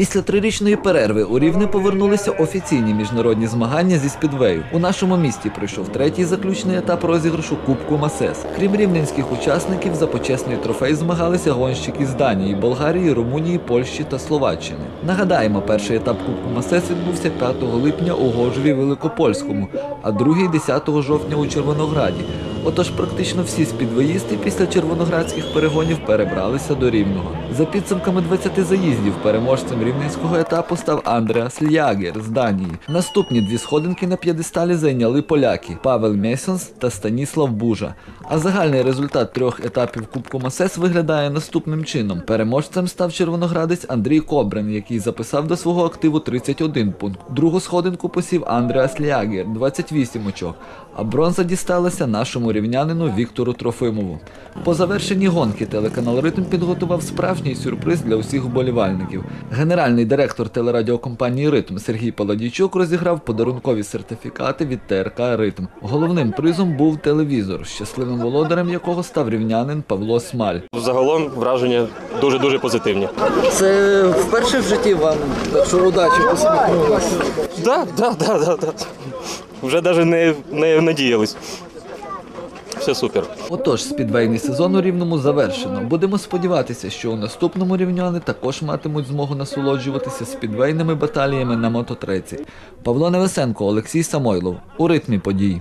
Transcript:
Після трирічної перерви у Рівне повернулися офіційні міжнародні змагання зі спідвею. У нашому місті пройшов третій заключний етап розіграшу Кубку Масес. Крім рівненських учасників, за почесний трофей змагалися гонщики з Данії, Болгарії, Румунії, Польщі та Словаччини. Нагадаємо, перший етап Кубку Масес відбувся 5 липня у Гожеві Великопольському, а другий 10 жовтня у Червонограді. Отож, практично всі спідвоїсти після червоноградських перегонів перебралися до Рівного. За підсумками 20 заїздів переможцем рівненського етапу став Андреас Лягер з Данії. Наступні дві сходинки на п'єдесталі зайняли поляки Павел Месонс та Станіслав Бужа. А загальний результат трьох етапів Кубку Масес виглядає наступним чином: переможцем став червоноградець Андрій Кобрин, який записав до свого активу 31 пункт. Другу сходинку посів Андреас Лягер 28 очок. А бронза дісталася нашому рівнянину Віктору Трофимову. По завершенні гонки телеканал Ритм підготував справжній сюрприз для усіх вболівальників. Генеральний директор телерадіокомпанії Ритм Сергій Паладійчук розіграв подарункові сертифікати від ТРК Ритм. Головним призом був телевізор, щасливим володарем якого став рівнянин Павло Смаль. Загалом враження дуже дуже позитивні. Це вперше в житті вам, що удачі посміхнулася. Да, да, да, да, да. Вже навіть не, не надіялись. Все супер. Отож, спідвейний сезон у рівному завершено. Будемо сподіватися, що у наступному рівняни також матимуть змогу насолоджуватися спідвейними баталіями на мототреці. Павло Невесенко, Олексій Самойлов у ритмі подій.